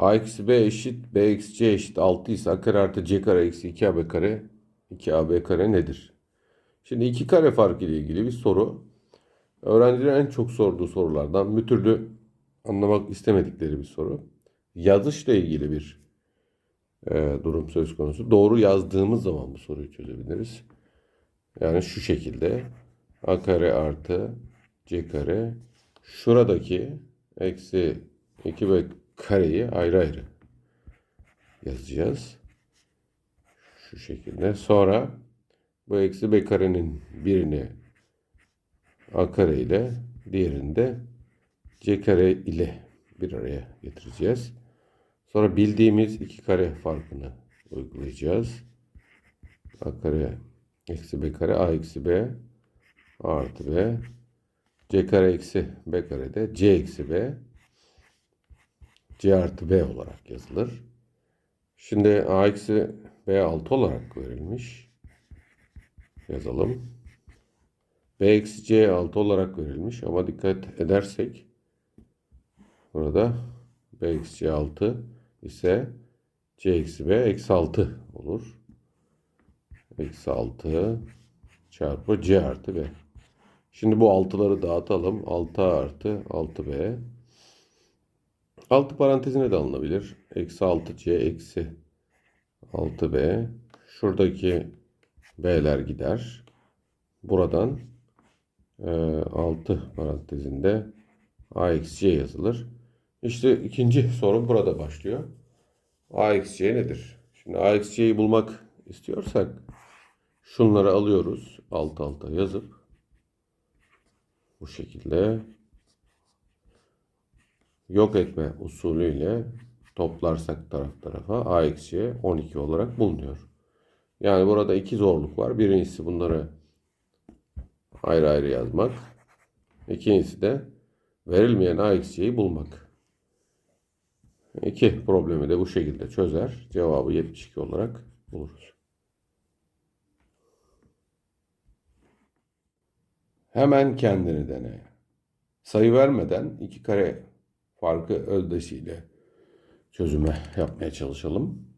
a eksi b eşit b eksi c eşit 6 ise a kare artı c kare eksi 2ab kare 2ab kare nedir? Şimdi iki kare farkı ile ilgili bir soru. Öğrencilerin en çok sorduğu sorulardan bir türlü anlamak istemedikleri bir soru. Yazışla ilgili bir e, durum söz konusu. Doğru yazdığımız zaman bu soruyu çözebiliriz. Yani şu şekilde a kare artı c kare şuradaki eksi 2b kareyi ayrı ayrı yazacağız. Şu şekilde. Sonra bu eksi b karenin birini a kare ile diğerini de c kare ile bir araya getireceğiz. Sonra bildiğimiz iki kare farkını uygulayacağız. a kare eksi b kare a eksi b artı b c kare eksi b kare de c eksi b c artı b olarak yazılır. Şimdi a eksi b 6 olarak verilmiş. Yazalım. b eksi c 6 olarak verilmiş ama dikkat edersek burada b eksi c 6 ise c eksi b eksi 6 olur. Eksi 6 çarpı c artı b. Şimdi bu 6'ları dağıtalım. 6 artı 6b. 6 parantezine de alınabilir. Eksi 6c eksi 6b. Şuradaki b'ler gider. Buradan e, 6 parantezinde a eksi c yazılır. İşte ikinci soru burada başlıyor. a eksi c nedir? Şimdi a eksi c'yi bulmak istiyorsak şunları alıyoruz. Alt alta yazıp bu şekilde yok etme usulüyle toplarsak taraf tarafa a eksi c 12 olarak bulunuyor. Yani burada iki zorluk var. Birincisi bunları ayrı ayrı yazmak. İkincisi de verilmeyen a eksi c'yi bulmak. İki problemi de bu şekilde çözer. Cevabı 72 olarak buluruz. Hemen kendini dene. Sayı vermeden iki kare farkı özdeşiyle çözüme yapmaya çalışalım.